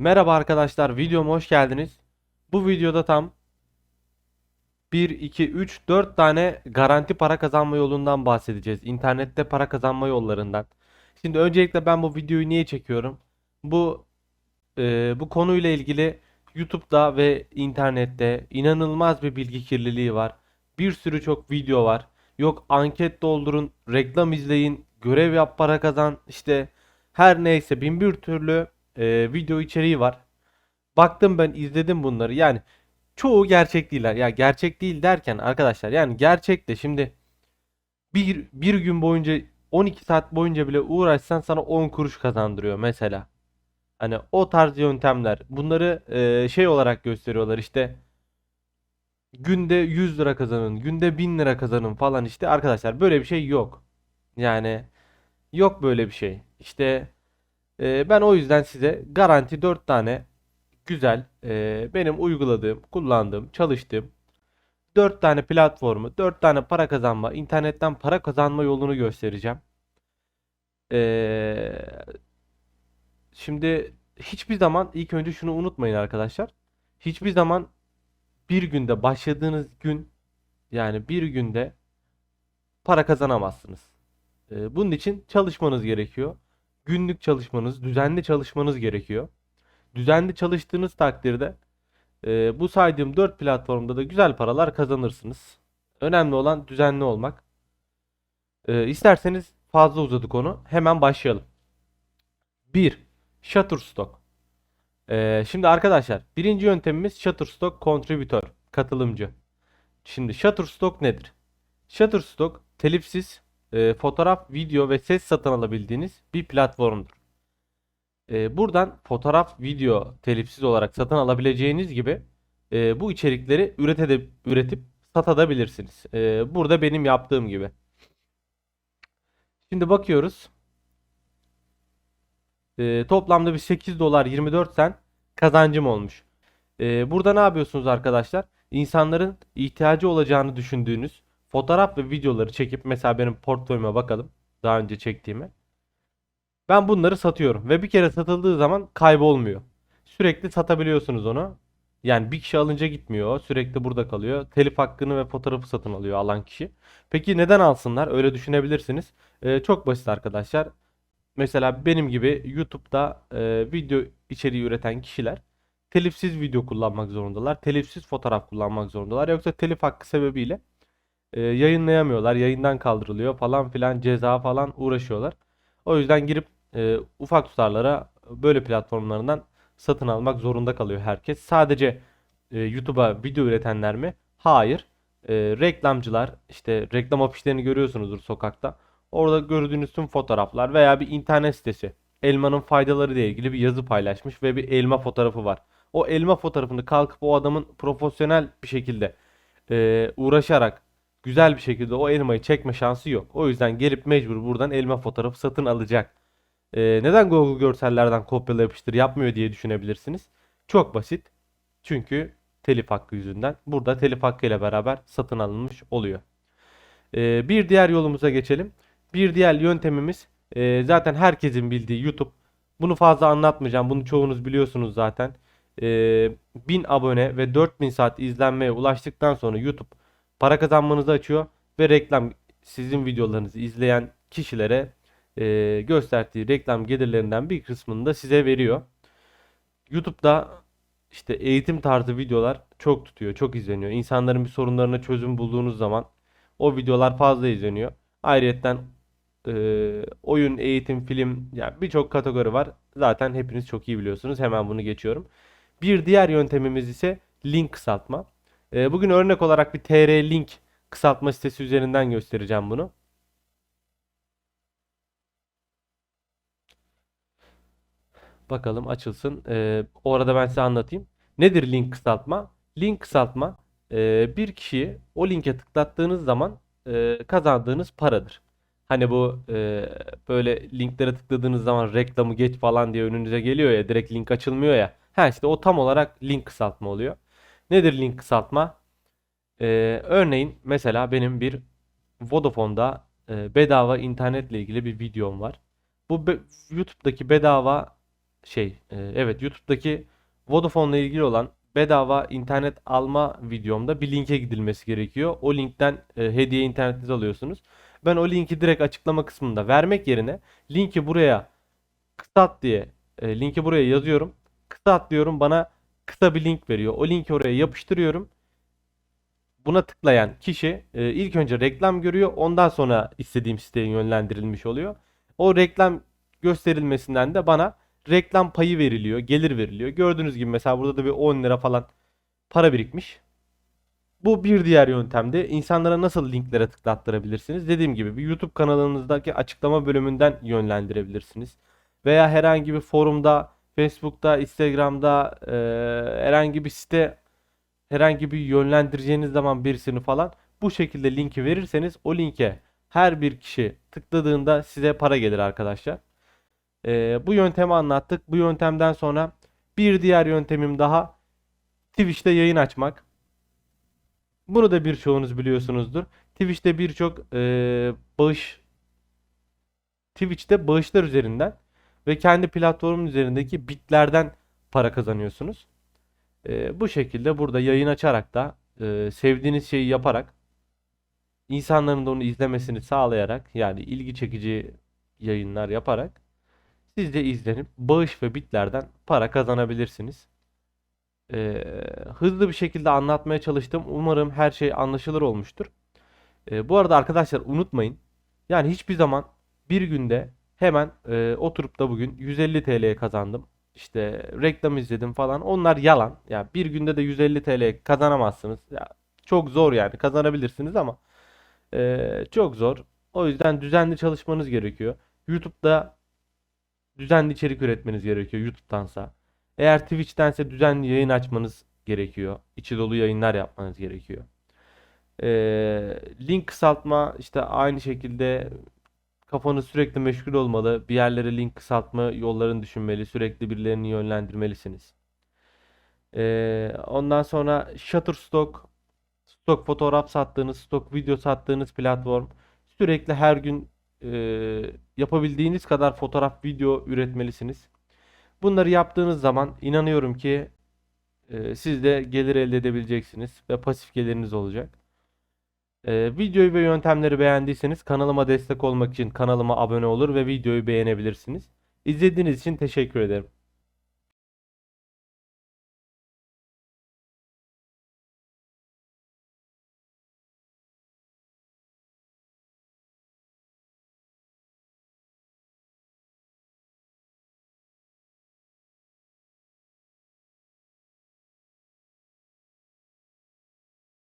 Merhaba arkadaşlar, videoma hoş geldiniz. Bu videoda tam 1, 2, 3, 4 tane garanti para kazanma yolundan bahsedeceğiz. İnternette para kazanma yollarından. Şimdi öncelikle ben bu videoyu niye çekiyorum? Bu e, bu konuyla ilgili YouTube'da ve internette inanılmaz bir bilgi kirliliği var. Bir sürü çok video var. Yok anket doldurun, reklam izleyin, görev yap para kazan, işte her neyse bin bir türlü e, video içeriği var. Baktım ben izledim bunları. Yani çoğu gerçek değiller. Ya gerçek değil derken arkadaşlar yani gerçek de şimdi bir, bir gün boyunca 12 saat boyunca bile uğraşsan sana 10 kuruş kazandırıyor mesela. Hani o tarz yöntemler. Bunları e, şey olarak gösteriyorlar işte günde 100 lira kazanın, günde 1000 lira kazanın falan işte arkadaşlar böyle bir şey yok. Yani yok böyle bir şey. İşte e, ben o yüzden size garanti 4 tane güzel e, benim uyguladığım, kullandığım, çalıştığım 4 tane platformu, 4 tane para kazanma, internetten para kazanma yolunu göstereceğim. Ee, şimdi hiçbir zaman ilk önce şunu unutmayın arkadaşlar. Hiçbir zaman bir günde başladığınız gün yani bir günde para kazanamazsınız. Ee, bunun için çalışmanız gerekiyor. Günlük çalışmanız, düzenli çalışmanız gerekiyor. Düzenli çalıştığınız takdirde e, bu saydığım 4 platformda da güzel paralar kazanırsınız. Önemli olan düzenli olmak. E, isterseniz fazla uzadık onu. Hemen başlayalım. 1. Shutterstock. E, şimdi arkadaşlar birinci yöntemimiz Shutterstock Contributor. Katılımcı. Şimdi Shutterstock nedir? Shutterstock telifsiz e, fotoğraf, video ve ses satın alabildiğiniz bir platformdur. E, buradan fotoğraf, video telifsiz olarak satın alabileceğiniz gibi e, bu içerikleri üretedip, üretip satabilirsiniz. E, burada benim yaptığım gibi. Şimdi bakıyoruz. E, toplamda bir 8 dolar 24 sen kazancım olmuş. E, burada ne yapıyorsunuz arkadaşlar? İnsanların ihtiyacı olacağını düşündüğünüz fotoğraf ve videoları çekip mesela benim portföyüme bakalım. Daha önce çektiğime. Ben bunları satıyorum ve bir kere satıldığı zaman kaybolmuyor. Sürekli satabiliyorsunuz onu. Yani bir kişi alınca gitmiyor. Sürekli burada kalıyor. Telif hakkını ve fotoğrafı satın alıyor alan kişi. Peki neden alsınlar? Öyle düşünebilirsiniz. Ee, çok basit arkadaşlar. Mesela benim gibi YouTube'da e, video içeriği üreten kişiler telifsiz video kullanmak zorundalar. Telifsiz fotoğraf kullanmak zorundalar. Yoksa telif hakkı sebebiyle e, yayınlayamıyorlar. Yayından kaldırılıyor falan filan ceza falan uğraşıyorlar. O yüzden girip e, ufak tutarlara böyle platformlarından satın almak zorunda kalıyor herkes. Sadece e, YouTube'a video üretenler mi? Hayır. E, reklamcılar işte reklam afişlerini görüyorsunuzdur sokakta. Orada gördüğünüz tüm fotoğraflar veya bir internet sitesi elmanın faydaları ile ilgili bir yazı paylaşmış ve bir elma fotoğrafı var. O elma fotoğrafını kalkıp o adamın profesyonel bir şekilde e, uğraşarak güzel bir şekilde o elmayı çekme şansı yok. O yüzden gelip mecbur buradan elma fotoğrafı satın alacak. Ee, neden Google görsellerden kopyala yapıştır yapmıyor diye düşünebilirsiniz. Çok basit. Çünkü telif hakkı yüzünden. Burada telif hakkı ile beraber satın alınmış oluyor. Ee, bir diğer yolumuza geçelim. Bir diğer yöntemimiz e, zaten herkesin bildiği YouTube. Bunu fazla anlatmayacağım. Bunu çoğunuz biliyorsunuz zaten. Ee, 1000 abone ve 4000 saat izlenmeye ulaştıktan sonra YouTube para kazanmanızı açıyor ve reklam sizin videolarınızı izleyen kişilere e, gösterdiği reklam gelirlerinden bir kısmını da size veriyor. YouTube'da işte eğitim tarzı videolar çok tutuyor, çok izleniyor. İnsanların bir sorunlarına çözüm bulduğunuz zaman o videolar fazla izleniyor. Ayrıyeten e, oyun, eğitim, film yani birçok kategori var. Zaten hepiniz çok iyi biliyorsunuz. Hemen bunu geçiyorum. Bir diğer yöntemimiz ise link kısaltma. E, bugün örnek olarak bir TR link kısaltma sitesi üzerinden göstereceğim bunu. Bakalım açılsın. Ee, o arada ben size anlatayım. Nedir link kısaltma? Link kısaltma e, bir kişiyi o linke tıklattığınız zaman e, kazandığınız paradır. Hani bu e, böyle linklere tıkladığınız zaman reklamı geç falan diye önünüze geliyor ya direkt link açılmıyor ya. Ha işte o tam olarak link kısaltma oluyor. Nedir link kısaltma? Ee, örneğin mesela benim bir Vodafone'da e, bedava internetle ilgili bir videom var. Bu be- YouTube'daki bedava şey e, evet YouTube'daki Vodafone'la ilgili olan bedava internet alma videomda bir linke gidilmesi gerekiyor. O linkten e, hediye internetinizi alıyorsunuz. Ben o linki direkt açıklama kısmında vermek yerine linki buraya kısalt diye e, linki buraya yazıyorum. Kısalt diyorum bana kısa bir link veriyor. O linki oraya yapıştırıyorum. Buna tıklayan kişi e, ilk önce reklam görüyor. Ondan sonra istediğim siteye yönlendirilmiş oluyor. O reklam gösterilmesinden de bana reklam payı veriliyor, gelir veriliyor. Gördüğünüz gibi mesela burada da bir 10 lira falan para birikmiş. Bu bir diğer yöntemde insanlara nasıl linklere tıklattırabilirsiniz? Dediğim gibi bir YouTube kanalınızdaki açıklama bölümünden yönlendirebilirsiniz. Veya herhangi bir forumda, Facebook'ta, Instagram'da e, herhangi bir site herhangi bir yönlendireceğiniz zaman birisini falan bu şekilde linki verirseniz o linke her bir kişi tıkladığında size para gelir arkadaşlar. Ee, bu yöntemi anlattık. Bu yöntemden sonra bir diğer yöntemim daha Twitch'te yayın açmak. Bunu da birçoğunuz biliyorsunuzdur. Twitch'te birçok e, bağış Twitch'te bağışlar üzerinden ve kendi platformun üzerindeki bitlerden para kazanıyorsunuz. E, bu şekilde burada yayın açarak da e, sevdiğiniz şeyi yaparak insanların da onu izlemesini sağlayarak yani ilgi çekici yayınlar yaparak siz de izlenip bağış ve bitlerden para kazanabilirsiniz. E, hızlı bir şekilde anlatmaya çalıştım. Umarım her şey anlaşılır olmuştur. E, bu arada arkadaşlar unutmayın. Yani hiçbir zaman bir günde hemen e, oturup da bugün 150 TL kazandım. İşte reklam izledim falan. Onlar yalan. Ya bir günde de 150 TL kazanamazsınız. Ya çok zor yani. Kazanabilirsiniz ama e, çok zor. O yüzden düzenli çalışmanız gerekiyor. YouTube'da düzenli içerik üretmeniz gerekiyor YouTube'dansa. Eğer Twitch'tense düzenli yayın açmanız gerekiyor. İçi dolu yayınlar yapmanız gerekiyor. Ee, link kısaltma işte aynı şekilde kafanız sürekli meşgul olmalı. Bir yerlere link kısaltma yollarını düşünmeli. Sürekli birilerini yönlendirmelisiniz. Ee, ondan sonra Shutterstock, stok fotoğraf sattığınız, stok video sattığınız platform. Sürekli her gün e, yapabildiğiniz kadar fotoğraf, video üretmelisiniz. Bunları yaptığınız zaman inanıyorum ki e, siz de gelir elde edebileceksiniz ve pasif geliriniz olacak. E, videoyu ve yöntemleri beğendiyseniz kanalıma destek olmak için kanalıma abone olur ve videoyu beğenebilirsiniz. İzlediğiniz için teşekkür ederim.